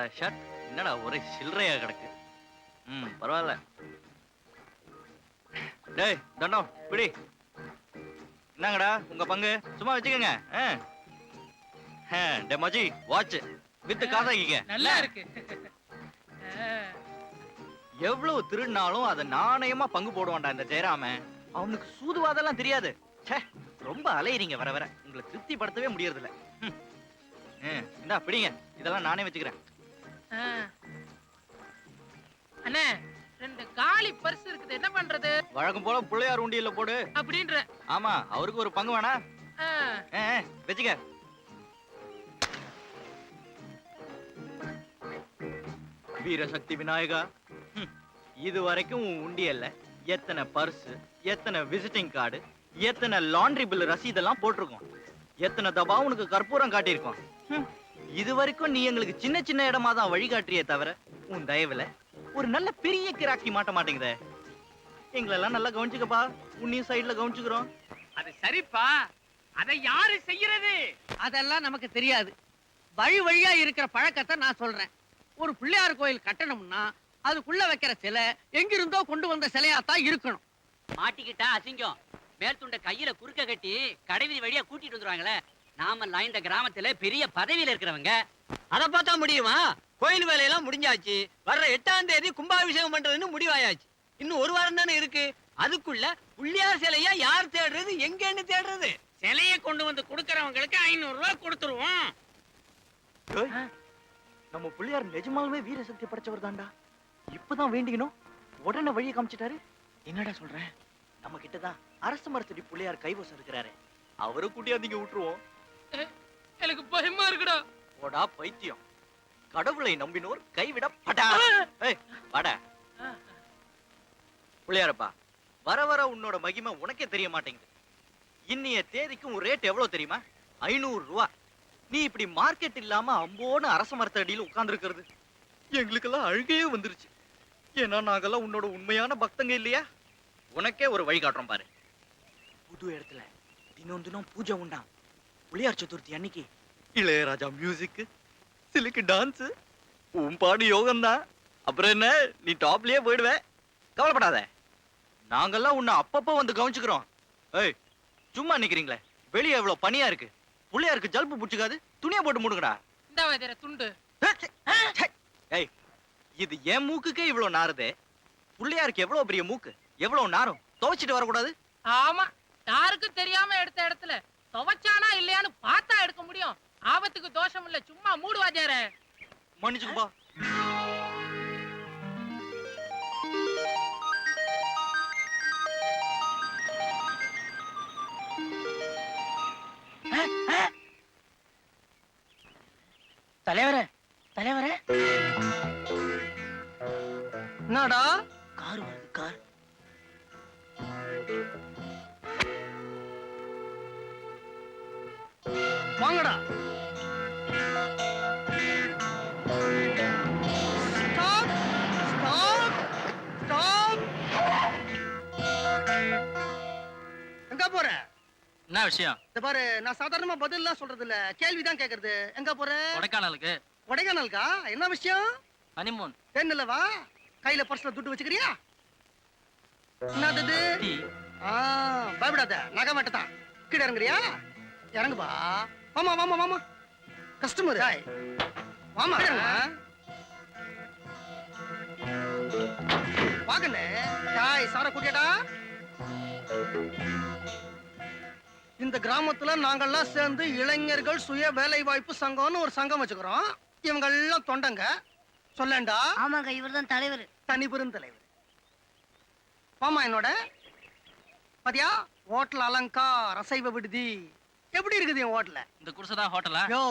அட ஷர்ட் என்னடா ஒரே சில்லறையா கிடக்கு. ம் பரவாயில்ல. டேய் தண்டம் பிடி. என்னங்கடா உங்க பங்கு? சும்மா வச்சுக்கோங்க. டேய் மச்சி வாட்ச் வித்து காசாக்கிக்க. நல்லா இருக்கு. எவ்வளவு திருடினாலும் அதை நாணயமா பங்கு போடுவான்டா இந்த ஜெயராமன். அவனுக்கு சூதுவாதெல்லாம் தெரியாது. ச்சே ரொம்ப அலையறீங்க வர வர. உங்களை திருப்திப்படுத்தவே முடியறதில்ல. ம். ஆ, இந்தா பிடிங்க. இதெல்லாம் நானே வச்சுக்கிறேன். அண்ணே ரெண்டு காலி பர்ஸ் இருக்குது. என்ன பண்றது? வழக்கம் போல பிள்ளையார் உண்டியல்ல போடு. அப்படின்ற. ஆமா அவருக்கு ஒரு பங்கு வேணா. வச்சுக்க. வீரசக்தி விநாயகா இது வரைக்கும் உண்டியல்ல எத்தனை பர்ஸ் எத்தனை விசிட்டிங் கார்டு எத்தனை லாண்ட்ரி பில் ரசீதெல்லாம் போட்டிருக்கோம். எத்தனை தபா உனக்கு கற்பூரம் காட்டியிருக்கோம். இது வரைக்கும் நீ எங்களுக்கு சின்ன சின்ன இடமா தான் வழிகாட்டியே தவிர உன் தயவுல ஒரு நல்ல பெரிய கிராக்கி மாட்ட மாட்டேங்குதே. எங்களெல்லாம் நல்லா கவனிச்சுக்கப்பா. உன்னையும் சைடுல கவனிச்சுக்கிறோம். அது சரிப்பா. அதை யாரு செய்யறது? அதெல்லாம் நமக்கு தெரியாது. வழி வழியா இருக்கிற பழக்கத்தை நான் சொல்றேன். ஒரு பிள்ளையார் கோயில் கட்டணும்னா அதுக்குள்ள வைக்கிற சிலை எங்கிருந்தோ கொண்டு வந்த சிலையா தான் இருக்கணும். மாட்டிக்கிட்டா அசிங்கம். மேல்துண்ட கையில குறுக்க கட்டி கடைவீதி வழியா கூட்டிட்டு வந்துருவாங்களே. நாமெல்லாம் இந்த கிராமத்துல பெரிய பதவியில இருக்கிறவங்க. அத பார்த்தா முடியுமா? கோயில் வேலையெல்லாம் முடிஞ்சாச்சு. வர்ற எட்டாம் தேதி கும்பாபிஷேகம் பண்றதுன்னு முடிவாயாச்சு. இன்னும் ஒரு வாரம் தானே இருக்கு. அதுக்குள்ள புள்ளியார் சிலையா யார் தேடுறது? எங்கன்னு தேடுறது? சிலையை கொண்டு வந்து கொடுக்கறவங்களுக்கு ஐநூறு ரூபாய் கொடுத்துருவோம். நம்ம பிள்ளையார் நிஜமாலுமே வீரசக்தி படைச்சவர் தான்டா. இப்பதான் வேண்டிக்கணும். உடனே வழியை காமிச்சிட்டாரு. என்னடா சொல்றேன் நம்ம கிட்டதான் அரச மரத்தடி பிள்ளையார் கைவசம் இருக்கிறாரு. அவரு கூட்டியாந்தீங்க விட்டுருவோம். எனக்கு பயமா இருக்குடா. போடா பைத்தியம். கடவுளை நம்பினோர் கைவிட படா ஏய் வாடா. பிள்ளையாரப்பா வர வர உன்னோட மகிமை உனக்கே தெரிய மாட்டேங்குது. இன்னைய தேதிக்கு உன் ரேட் எவ்வளவு தெரியுமா? ஐநூறு ரூபா. நீ இப்படி மார்க்கெட் இல்லாம அம்போன்னு அரச மரத்தடியில் உட்கார்ந்துருக்கிறது. எங்களுக்கெல்லாம் அழுகையே வந்துருச்சு. ஏன்னா நாங்கெல்லாம் உன்னோட உண்மையான பக்தங்க இல்லையா? உனக்கே ஒரு வழி காட்டுறோம் பாரு. புது இடத்துல தினம் தினம் பூஜை உண்டாம். புளியார் சதுர்த்தி அன்னைக்கு. இளையராஜா மியூசிக் சிலுக்கு டான்ஸ் உன் பாடு யோகம் தான் அப்புறம் என்ன நீ டாப்லயே போயிடுவ. கவலைப்படாத. நாங்கெல்லாம் உன்னை அப்பப்போ வந்து கவனிச்சுக்கிறோம். ஏய் சும்மா நிக்கிறீங்களே. வெளியே எவ்வளவு பனியா இருக்கு. புள்ளையாருக்கு ஜல்பு பிடிச்சிக்காது. துணியை போட்டு மூடுங்கடா. இந்த வதிர துண்டு. ஏய் இது என் மூக்குக்கே இவ்வளவு நாறுதே. புள்ளையாருக்கு எவ்வளவு பெரிய மூக்கு? எவ்வளவு நாரும்? துவைச்சிட்டு வரக்கூடாது? ஆமா யாருக்கும் தெரியாம எடுத்த இடத்துல. துவைச்சானா இல்லையான்னு பார்த்தா எடுக்க முடியும். ஆபத்துக்கு தோஷம் இல்ல சும்மா மூடு வாஜார மன்னிச்சுக்குப்பா தலைவரே தலைவரே. என்னடா? கார் வருது கார். வாங்கடா. எங்க போற? என்ன விஷயம்? இந்த பாரு நான் சாதாரணமா பதில்லாம் சொல்றது இல்ல கேள்விதான் கேக்குறது. எங்க போற? கொடைக்கானலுக்கு. கொடைக்கானலுக்கா? என்ன விஷயம்? ஹனிமூன். தென்னல வா. கையில பர்ஸ்ல துட்டு வச்சுக்கிறியா? என்னது பயப்படாத. நகை மட்டும் கீழே இறங்குறியா? இறங்குப்பா. வாமா வாமா வாமா. கஸ்டமர் வாமா. வாங்கண்ணே. டாய் சார கூட்டியடா. இந்த கிராமத்துல நாங்கெல்லாம் சேர்ந்து இளைஞர்கள் சுய வேலை வாய்ப்பு சங்கம்னு ஒரு சங்கம் வச்சுக்கிறோம். இவங்க எல்லாம் தொண்டங்க. சொல்லேன்டா. ஆமாங்க இவர்தான் தலைவர். தனி பெருந்தலைவர் வாமா என்னோட. பாத்தியா? ஹோட்டல் அலங்கார் அசைவ விடுதி. எப்படி இருக்குது என் ஹோட்டல்ல இந்த குடிசை தான் ஹோட்டலா? யோ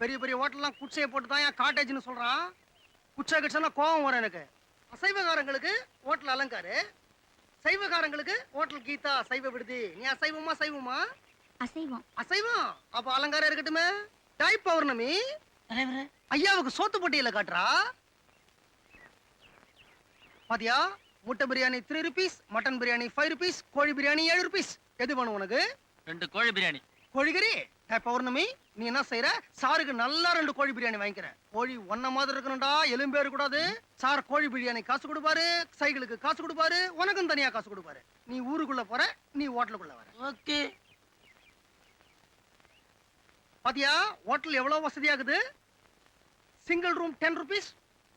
பெரிய பெரிய ஹோட்டல்லாம் குச்சையை போட்டு தான் என் காட்டேஜ்னு சொல்றான். குச்சை கிச்சனா கோவம் வரும் எனக்கு. அசைவகாரங்களுக்கு ஹோட்டல் அலங்காரு. சைவகாரங்களுக்கு ஹோட்டல் கீதா சைவ விடுதி. நீ அசைவமா சைவமா? அசைவம். அசைவம்? அப்ப அலங்காரம் இருக்கட்டுமே. டாய் பௌர்ணமி? ஐயாவுக்கு சோத்து பட்டியல காட்டுறா. பாத்தியா? முட்டை biryani three rupees mutton biryani five rupees கோழி பிரியாணி ஏழு ருபீஸ் எது வேணும் உனக்கு? ரெண்டு கோழி பிரியாணி. கோழிக்கறி ஏ பௌர்ணமி நீ என்ன செய்யற சாருக்கு நல்லா ரெண்டு கோழி பிரியாணி வாங்கிக்கிற. கோழி ஒன்ன மாதிரி இருக்கணும்டா எலும்பே இருக்கக்கூடாது. சார் கோழி பிரியாணி காசு கொடுப்பாரு சைக்கிளுக்கு காசு கொடுப்பாரு உனக்கும் தனியா காசு கொடுப்பாரு. நீ ஊருக்குள்ள போற நீ ஹோட்டலுக்குள்ள வர. ஓகே. பாத்தியா ஹோட்டல் எவ்வளவு வசதியாகுது? Single room ten rupees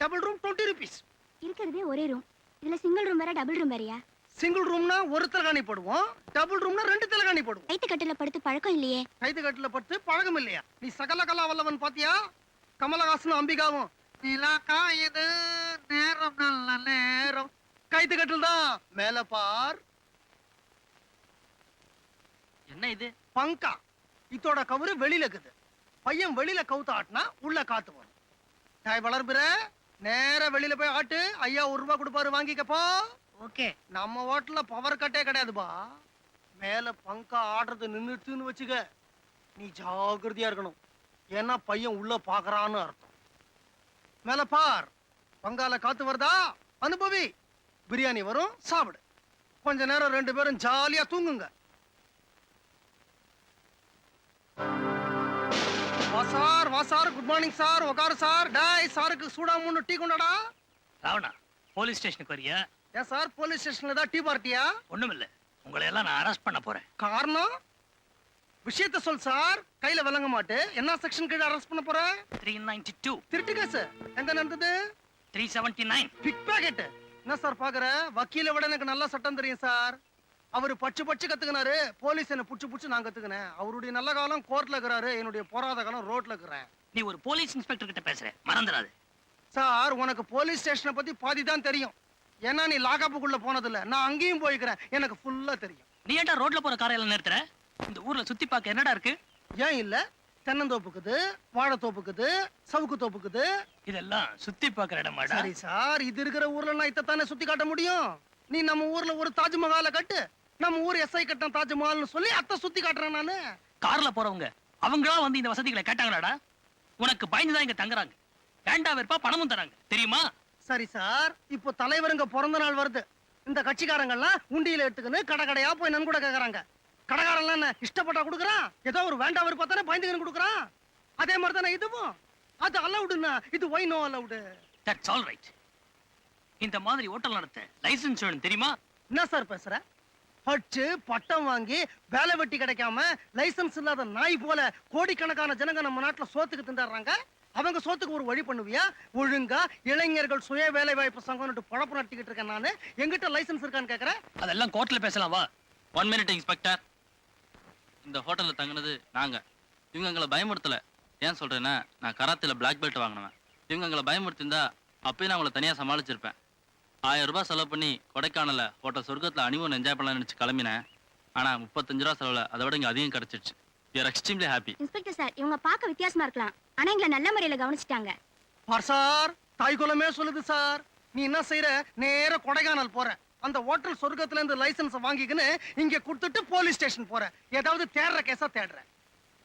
double room twenty rupees இருக்கிறதே ஒரே ரூம் இதுல சிங்கிள் ரூம் வேற டபுள் ரூம் வேறயா? சிங்கிள் ரூம்னா ஒரு தலைகாணி போடுவோம். டபுள் ரூம்னா ரெண்டு தலைகாணி போடுவோம். கைத்து கட்டில படுத்து பழக்கம் இல்லையே. கைது கட்டுல பட்டு பழகம் இல்லையா? நீ சகல கலா வல்லவன் பாத்தியா? கமலஹாசனும் அம்பிகாவும். நிலா காயுது நேரம் நல்ல நேரம். கைது கட்டில் தான். மேல பார். என்ன இது? பங்கா. இதோட கவுரு வெளியில இருக்குது. பையன் வெளியில கவுத்து ஆட்டினா உள்ள காத்து வரும். டாய் வளர்பிற. நேர வெளியில போய் ஆட்டு. ஐயா ஒரு ரூபாய் கொடுப்பாரு வாங்கிக்கப்போ. ஓகே நம்ம ஹோட்டல்ல பவர் கட்டே கிடையாதுப்பா. மேல பங்கா ஆடுறது நின்றுட்டுன்னு வச்சுக்க நீ ஜாக்கிரதையா இருக்கணும். ஏன்னா பையன் உள்ள பாக்குறான்னு அர்த்தம். மேல பார் பங்கால காத்து வருதா? அனுபவி பிரியாணி வரும் சாப்பிடு. கொஞ்ச நேரம் ரெண்டு பேரும் ஜாலியா தூங்குங்க. வா சார் வா சார் குட் மார்னிங் சார் உக்காரு சார். டாய் சாருக்கு சூடா மூணு டீ கொண்டாடா. ராவணா போலீஸ் ஸ்டேஷனுக்கு வரியா? ஏன் சார் போலீஸ் ஸ்டேஷன்ல தான் டீ பார்ட்டியா ஒண்ணுமில்ல. உங்களை எல்லாம் நான் அரெஸ்ட் பண்ண போறேன். காரணம்? விஷயத்த சொல் சார். கையில விளங்க மாட்டு என்ன செக்ஷன் கீழ அரெஸ்ட் பண்ண போற? த்ரீ நைன்டி டூ திருட்டு கேஸ். எங்க நடந்தது? Three seventy nine pick pocket என்ன சார் பாக்குற? வக்கீல விட எனக்கு நல்லா சட்டம் தெரியும் சார். அவரு பச்சு பச்சு கத்துக்கினாரு. போலீஸ் என்ன புடிச்சு புடிச்சு நான் கத்துக்கினேன். அவருடைய நல்ல காலம் கோர்ட்ல இருக்கிறாரு. என்னுடைய போராத காலம் ரோட்ல இருக்கிறேன். நீ ஒரு போலீஸ் இன்ஸ்பெக்டர் கிட்ட பேசுற. மறந்துடாது. சார் உனக்கு போலீஸ் ஸ்டேஷனை பத்தி பாதி தான் தெரியும். ஏன்னா நீ லாகப்புக்குள்ள போனதில்ல. நான் அங்கேயும் போய்க்கிறேன். எனக்கு ஃபுல்லா தெரியும். நீ ஏன்டா ரோட்ல போற காரையில நிறுத்துற? இந்த ஊர்ல சுத்தி பார்க்க என்னடா இருக்கு? ஏன் இல்ல? தென்னந்தோப்புக்குது வாழைத்தோப்புக்குது சவுக்கு தோப்புக்குது இதெல்லாம் சுத்தி பார்க்கற இடமாடா. சரி சார் இது இருக்கிற ஊர்ல நான் இதைத்தானே சுத்தி காட்ட முடியும்? நீ நம்ம ஊர்ல ஒரு தாஜ்மஹாலை கட்டு. நம்ம ஊர் எஸ்ஐ கட்டம் தாஜ்மஹால்னு சொல்லி அத்தை சுத்தி காட்டுறேன் நானு. கார்ல போறவங்க அவங்களா வந்து இந்த வசதிகளை கேட்டாங்களாடா? உனக்கு பயந்துதான் இங்க தங்குறாங்க. வேண்டா வெறுப்பா பணமும் தராங்க. தெரியுமா? சரி சார் இப்போ தலைவருங்க பிறந்த நாள் வருது. இந்த கட்சிக்காரங்கெல்லாம் உண்டியில எடுத்துக்கின்னு கடை கடையா போய் நன்கூட கேக்குறாங்க. கடைக்காரன்லாம் என்ன இஷ்டப்பட்டா கொடுக்குறான்? ஏதோ ஒரு வேண்டா விருப்பம் தானே பயந்துக்கின்னு கொடுக்குறான்? அதே மாதிரி தானே இதுவும்? அது அலவுடுன்னா இது why no allowed that's all right இந்த மாதிரி ஹோட்டல் நடத்த லைசென்ஸ் வேணும் தெரியுமா? என்ன சார் பேசுற? படிச்சு பட்டம் வாங்கி வேலை வெட்டி கிடைக்காம லைசென்ஸ் இல்லாத நாய் போல கோடிக்கணக்கான ஜனங்க நம்ம நாட்டுல சோத்துக்கு திண்டாடுறாங்க. அவங்க சோத்துக்கு ஒரு வழி பண்ணுவியா? ஒழுங்கா இளைஞர்கள் சுய வேலை வாய்ப்பு சங்கம்னு பழப்பு நடத்திக்கிட்டு இருக்கேன் நானு. எங்கிட்ட லைசென்ஸ் இருக்கான்னு கேக்குறேன் அதெல்லாம் கோர்ட்ல பேசலாம் வா. ஒன் மினிட் இன்ஸ்பெக்டர் இந்த ஹோட்டல்ல தங்குனது நாங்க. இவங்க எங்களை பயமுறுத்தல. ஏன் சொல்றேன்னா நான் கராத்தில பிளாக் பெல்ட் வாங்கினவன். இவங்க எங்களை பயமுறுத்திருந்தா அப்பயும் நான் அவங்கள தனியா சமாளிச்சிருப்பேன். ஆயிரம் ரூபாய் செலவு பண்ணி கொடைக்கானல்ல ஹோட்டல் சொர்க்கத்துல அனிமன் என்ஜாய் பண்ணலாம்னு நினைச்சு கிளம்பினேன். ஆனா முப்பத்தஞ்சு ரூபா செலவுல அதை விட இங்க அதிகம் கிடைச்சிருச்சு. You are extremely happy inspector sir இவங்க பார்க்க வித்தியாசமா இருக்கலாம். ஆனா எங்களை நல்ல முறையில கவனிச்சிட்டாங்க. பார் சார் தாய் குலமே சொல்லுது சார். நீ என்ன செய்யற நேர கொடைக்கானல் போற. அந்த ஹோட்டல் சொர்க்கத்துல இருந்து லைசென்ஸ் வாங்கிக்கின்னு இங்க கொடுத்துட்டு போலீஸ் ஸ்டேஷன் போற. ஏதாவது தேடுற கேஸா தேடுற.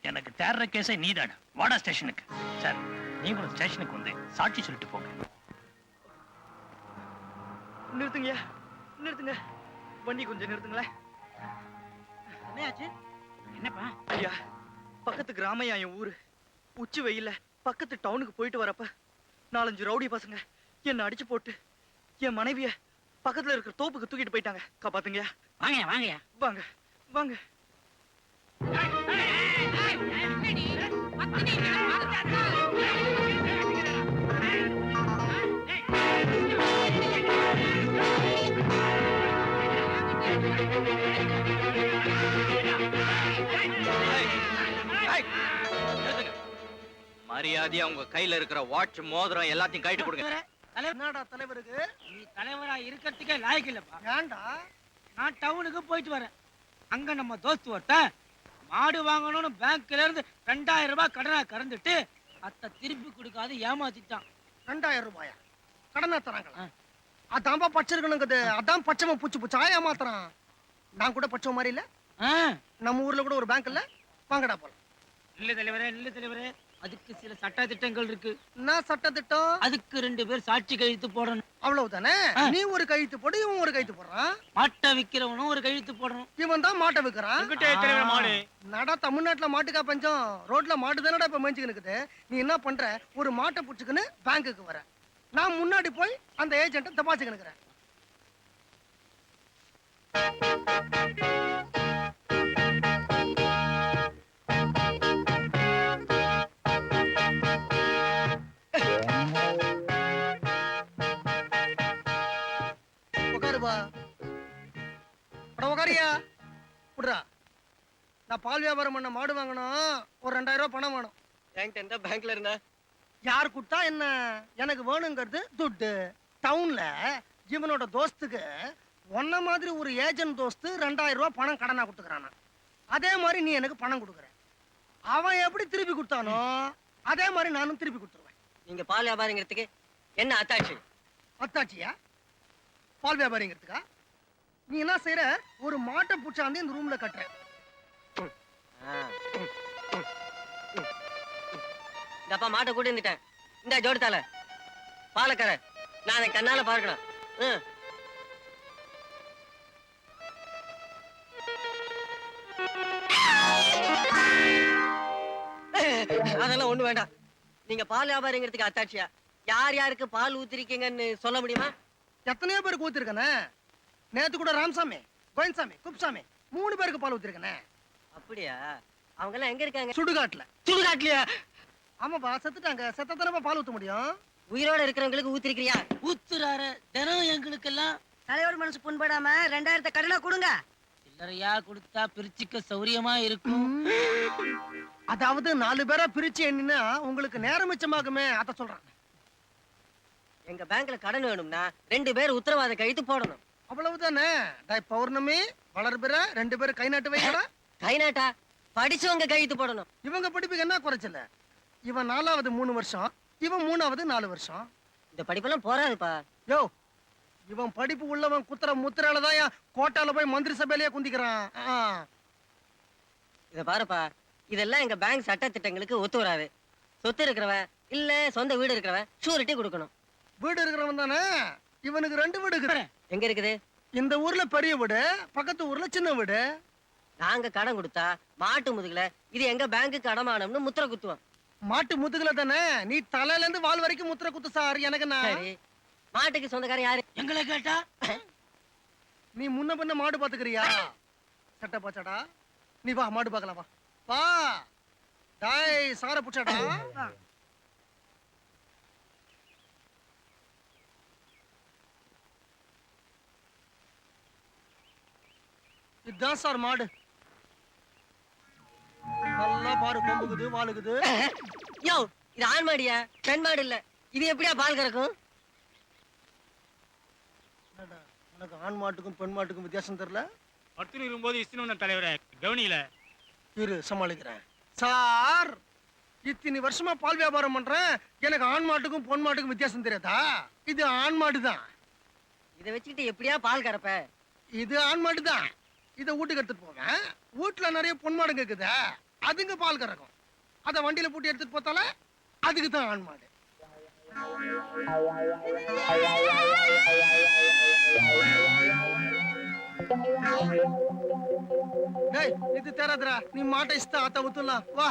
எனக்கு தேடுற கேஸே நீதாடா வாடா ஸ்டேஷனுக்கு. சார் நீங்களும் ஸ்டேஷனுக்கு வந்து சாட்சி சொல்லிட்டு போங்க. நிறுத்துங்க நிறுத்துங்க. வண்டி கொஞ்சம் நிறுத்துங்களேன். என்னப்பா? ஐயா பக்கத்து கிராமையா என் ஊரு. உச்சி வெயில்ல பக்கத்து டவுனுக்கு போயிட்டு வரப்ப நாலஞ்சு ரவுடி பசங்க என்ன அடிச்சு போட்டு என் மனைவிய பக்கத்துல இருக்கிற தோப்புக்கு தூக்கிட்டு போயிட்டாங்க. காப்பாத்துங்க வாங்கயா வாங்கயா வாங்க வாங்க. மரியாதையா உங்க கையில இருக்கிற வாட்ச் மோதிரம் எல்லாத்தையும் கைட்டு கொடுங்க. என்னடா தலைவருக்கு? நீ தலைவரா இருக்கிறதுக்கே லாய்க்கு இல்லப்பா. ஏன்டா? நான் டவுனுக்கு போயிட்டு வரேன். அங்க நம்ம தோஸ்து ஒருத்தன் மாடு வாங்கணும்னு பேங்க்ல இருந்து ரெண்டாயிரம் ரூபாய் கடனா கறந்துட்டு அத்தை திருப்பி கொடுக்காது ஏமாத்திட்டான். ரெண்டாயிரம் ரூபாயா? கடனை தராங்களா. அதான்பா பச்சிருக்கணுங்குது. அதான் பச்சைம பூச்சி பூச்சி மாத்திரம் நான் கூட பச்சை மாதிரி இல்ல. நம்ம ஊர்ல கூட ஒரு பேங்க் இல்ல. வாங்கடா போலாம். நில்லு தலைவரே நில்லு தலைவரே. அதுக்கு சில சட்ட திட்டங்கள் இருக்கு. என்ன சட்ட திட்டம் அதுக்கு ரெண்டு பேர் சாட்சி கழித்து போடணும். அவ்வளவுதானே. நீ ஒரு கைத்து போடு இவன் ஒரு கைத்து போடுறான். மாட்டை விக்கிறவனும் ஒரு கழுத்து போடணும். இவன் தான் மாட்டை விற்கிறான். மாடு. நடா தமிழ்நாட்டுல மாட்டுக்கா பஞ்சம். ரோட்ல மாட்டு தானடா இப்ப மேய்ச்சிக்கின்னு இருக்குது. நீ என்ன பண்ற? ஒரு மாட்டை புடிச்சுக்கின்னு பேங்க்குக்கு வர. நான் முன்னாடி போய் அந்த ஏஜென்ட்டை தப்பாச்சுக்கினுக்கிறேன் உட்காருப்பா உட்காரியா விட்றா நான் பால் வியாபாரம் பண்ண மாடு வாங்கணும். ஒரு ரெண்டாயிரம் ரூபாய் பணம் வேணும். என்கிட்ட பேங்க்ல இருந்தா? யார் கொடுத்தா என்ன? எனக்கு வேணுங்கிறது துட்டு. டவுன்ல இவனோட தோஸ்துக்கு உன்ன மாதிரி ஒரு ஏஜென்ட் தோஸ்து ரெண்டாயிரம் ரூபாய் பணம் கடனா கொடுத்துக்கிறானா. அதே மாதிரி நீ எனக்கு பணம் கொடுக்குற. அவன் எப்படி திருப்பி கொடுத்தானோ அதே மாதிரி நானும் திருப்பி கொடுத்துருவேன். நீங்க பால் வியாபாரிங்கிறதுக்கு என்ன அத்தாட்சி? அத்தாச்சியா பால் வியாபாரிங்கிறதுக்கா? நீ என்ன செய்யற ஒரு மாட்டை பூச்சாந்து இந்த ரூம்ல கட்டுற. இந்தப்பா மாட்டை கூட இருந்துட்டேன் இந்த ஜோடித்தால பாலக்கரை. நான் அதை கண்ணால பார்க்கணும். ம். அதெல்லாம் ஒண்ணு வேண்டாம். நீங்க பால் வியாபாரிங்கிறதுக்கு அத்தாட்சியா? யார் யாருக்கு பால் ஊத்திருக்கீங்கன்னு சொல்ல முடியுமா? எத்தனையோ பேருக்கு ஊத்திருக்கனே. நேத்து கூட ராமசாமி கோயின்சாமி குப்சாமி மூணு பேருக்கு பால் ஊத்திருக்கனே. அப்படியா? அவங்க எல்லாம் எங்க இருக்காங்க? சுடுகாட்டுல. சுடுகாட்டுலயா? ஆமாப்பா செத்துட்டாங்க. செத்த தானப்பா பால் ஊத்த முடியும்? உயிரோட இருக்கிறவங்களுக்கு ஊத்திருக்கிறியா? ஊத்துறாரு. தினம் எங்களுக்கெல்லாம் தலைவர் மனசு புண்படாம ரெண்டாயிரத்தை கடனா கொடுங்க. சில்லறையா கொடுத்தா பிரிச்சுக்க சௌரியமா இருக்கும். அதாவது நாலு பேரா பிரிச்சு எண்ணினா உங்களுக்கு நேரம் மிச்சமாகுமே அத சொல்றேன். எங்க பேங்க்ல கடன் வேணும்னா ரெண்டு பேர் உத்தரவாத கழித்து போடணும். அவ்வளவுதானே? டேய் பௌர்ணமி வளர்பிற ரெண்டு பேரும் கை நாட்டு வைக்கடா. கை நாட்டா? படிச்சவங்க கழித்து போடணும். இவங்க படிப்புக்கு என்ன குறைச்சல? இவன் நாலாவது மூணு வருஷம் இவன் மூணாவது நாலு வருஷம். இந்த படிப்பெல்லாம் போறாதுப்பா. யோ இவன் படிப்பு உள்ளவன் குத்துற முத்திரால தான் கோட்டால போய் மந்திரி சபையிலேயே குந்திக்கிறான். இத பாருப்பா இதெல்லாம் எங்க பேங்க் சட்ட திட்டங்களுக்கு ஒத்து வராது. சொத்து இருக்கிறவன் இல்ல சொந்த வீடு இருக்கிறவன் ஷூரிட்டி கொடுக்கணும். வீடு இருக்கிறவன் தானே? இவனுக்கு ரெண்டு வீடு இருக்குது எங்க இருக்குது? இந்த ஊர்ல பெரிய வீடு பக்கத்து ஊர்ல சின்ன வீடு. நாங்க கடன் கொடுத்தா மாட்டு முதுகுல இது எங்க பேங்க்குக்கு அடமானம்னு முத்திர குத்துவோம். மாட்டு முதுகுல தானே? நீ தலையில இருந்து வால் வரைக்கும் முத்திர குத்து சார் எனக்கு நான் மாட்டுக்கு சொந்தக்காரன் யாரு? எங்களை கேட்டா? நீ முன்ன பின்ன மாடு பாத்துக்கிறியா? சட்டை பாச்சாடா? நீ வா மாடு பார்க்கலாம் வா. வா. டாய் சார புடிச்சாடா? இதுதான் சார் மாடு. நல்லா பாரு கொம்புக்குது வாளுக்குது யோ இது ஆண் மாடியா? பெண் மாடு இல்ல. இது எப்படியா பால் கறக்கும்? என்னடா, உனக்கு ஆண் மாட்டுக்கும் பெண் மாட்டுக்கும் வித்தியாசம் தெரியல? படுத்துன்னு இருக்கும்போது இஸ்தினு வந்த தலைவரே கவனியில? இரு சமாளிக்கிறேன். சார் இத்தனை வருஷமா பால் வியாபாரம் பண்றேன். எனக்கு ஆண் மாட்டுக்கும் பொன் மாட்டுக்கும் வித்தியாசம் தெரியாதா? இது ஆண் மாடு தான் இதை வச்சுக்கிட்டு எப்படியா பால் கறப்ப? இது ஆண் மாடு தான் இதை வீட்டுக்கு எடுத்துட்டு போவேன். வீட்டுல நிறைய பொன் இருக்குது அதுங்க பால் கறக்கும். அதை வண்டியில பூட்டி எடுத்துட்டு போத்தால அதுக்கு தான் ஆண் மாடு. டேய் இது தேராதரா நீ மாட்டை இஷ்ட ஆத்த ஊத்துலாம் வா.